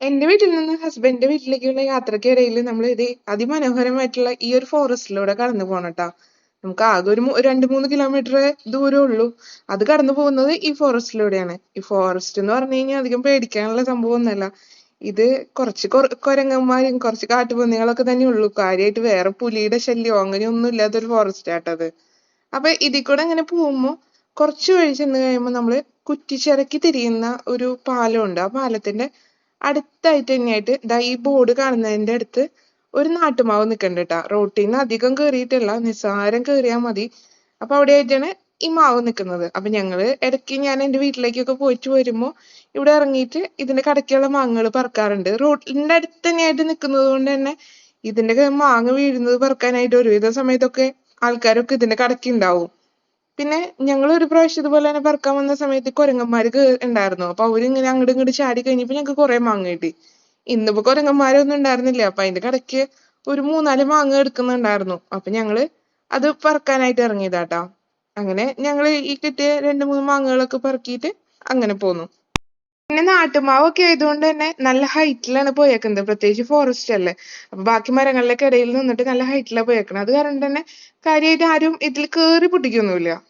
എന്റെ വീട്ടിൽ നിന്ന് ഹസ്ബൻഡിന്റെ വീട്ടിലേക്കുള്ള യാത്രക്കിടയിൽ നമ്മൾ ഇത് അതിമനോഹരമായിട്ടുള്ള ഈ ഒരു ഫോറസ്റ്റിലൂടെ കടന്നു പോണട്ടാ നമുക്ക് ആകെ ഒരു രണ്ട് മൂന്ന് കിലോമീറ്റർ ദൂരെ ഉള്ളൂ. അത് കടന്നു പോകുന്നത് ഈ ഫോറസ്റ്റിലൂടെയാണ് ഈ ഫോറസ്റ്റ് എന്ന് പറഞ്ഞു കഴിഞ്ഞാൽ അധികം പേടിക്കാനുള്ള സംഭവം ഒന്നല്ല ഇത് കുറച്ച് കൊര- കുരങ്ങന്മാരും കുറച്ച് കാട്ടുപന്നികളൊക്കെ തന്നെ ഉള്ളൂ. കാര്യമായിട്ട് വേറെ പുലിയുടെ ശല്യമോ അങ്ങനെയൊന്നും ഇല്ലാത്തൊരു ഫോറസ്റ്റ് ആട്ടത് അപ്പൊ ഇതിൽ കൂടെ ഇങ്ങനെ പോകുമ്പോ കുറച്ച് വഴി ചെന്ന് കഴിയുമ്പോൾ നമ്മൾ കുറ്റിച്ചിറക്കി തിരിയുന്ന ഒരു പാലമുണ്ട് ആ പാലത്തിന്റെ അടുത്തായിട്ട് തന്നെയായിട്ട് ദാ ഈ ബോർഡ് കാണുന്നതിന്റെ അടുത്ത് ഒരു നാട്ടുമാവ് നിൽക്കുന്നുണ്ട് കേട്ടാ റോട്ടിൽ നിന്ന് അധികം കേറിയിട്ടല്ല നിസ്സാരം കേറിയാൽ മതി. അപ്പൊ അവിടെ ആയിട്ടാണ് ഈ മാവ് നിൽക്കുന്നത്. അപ്പൊ ഞങ്ങൾ ഇടയ്ക്ക് ഞാൻ എന്റെ വീട്ടിലേക്കൊക്കെ പോയിട്ട് വരുമ്പോ ഇവിടെ ഇറങ്ങിയിട്ട് ഇതിന്റെ കടക്കുള്ള മാങ്ങകൾ പറക്കാറുണ്ട്. റോട്ടിന്റെ അടുത്ത് തന്നെയായിട്ട് നിൽക്കുന്നത് കൊണ്ട് തന്നെ ഇതിന്റെ മാങ്ങ വീഴുന്നത് പറക്കാനായിട്ട് ഒരുവിധ സമയത്തൊക്കെ ആൾക്കാരൊക്കെ ഇതിന്റെ കടയ്ക്ക് ഉണ്ടാവും. പിന്നെ ഞങ്ങൾ ഒരു പ്രാവശ്യം ഇതുപോലെ തന്നെ പറക്കാൻ വന്ന സമയത്ത് കുരങ്ങന്മാർ ഉണ്ടായിരുന്നു. അപ്പൊ അവരിങ്ങനെ അങ്ങോട്ട് ഇങ്ങോട്ട് ചാടി കഴിഞ്ഞപ്പോ ഞങ്ങൾക്ക് കുറെ മാങ്ങ കിട്ടി. ഇന്നിപ്പോ കുരങ്ങന്മാരൊന്നും ഉണ്ടായിരുന്നില്ല. അപ്പൊ അതിന്റെ കടയ്ക്ക് ഒരു മൂന്നാൽ മാങ്ങ എടുക്കുന്നുണ്ടായിരുന്നു. അപ്പൊ ഞങ്ങൾ അത് പറക്കാനായിട്ട് ഇറങ്ങിയതാട്ടാ. അങ്ങനെ ഞങ്ങൾ ഈ കിട്ടിയ രണ്ട് മൂന്ന് മാങ്ങകളൊക്കെ പറക്കിയിട്ട് അങ്ങനെ പോന്നു. പിന്നെ നാട്ടുമാവൊക്കെ ആയതുകൊണ്ട് തന്നെ നല്ല ഹൈറ്റിലാണ് പോയേക്കുന്നത്. പ്രത്യേകിച്ച് ഫോറസ്റ്റ് അല്ലേ. അപ്പൊ ബാക്കി മരങ്ങളിലൊക്കെ ഇടയിൽ നിന്നിട്ട് നല്ല ഹൈറ്റിലാണ് പോയേക്കണം അത് കാരണം തന്നെ കാര്യമായിട്ട് ആരും ഇതിൽ കേറി പൊട്ടിക്കൊന്നുമില്ല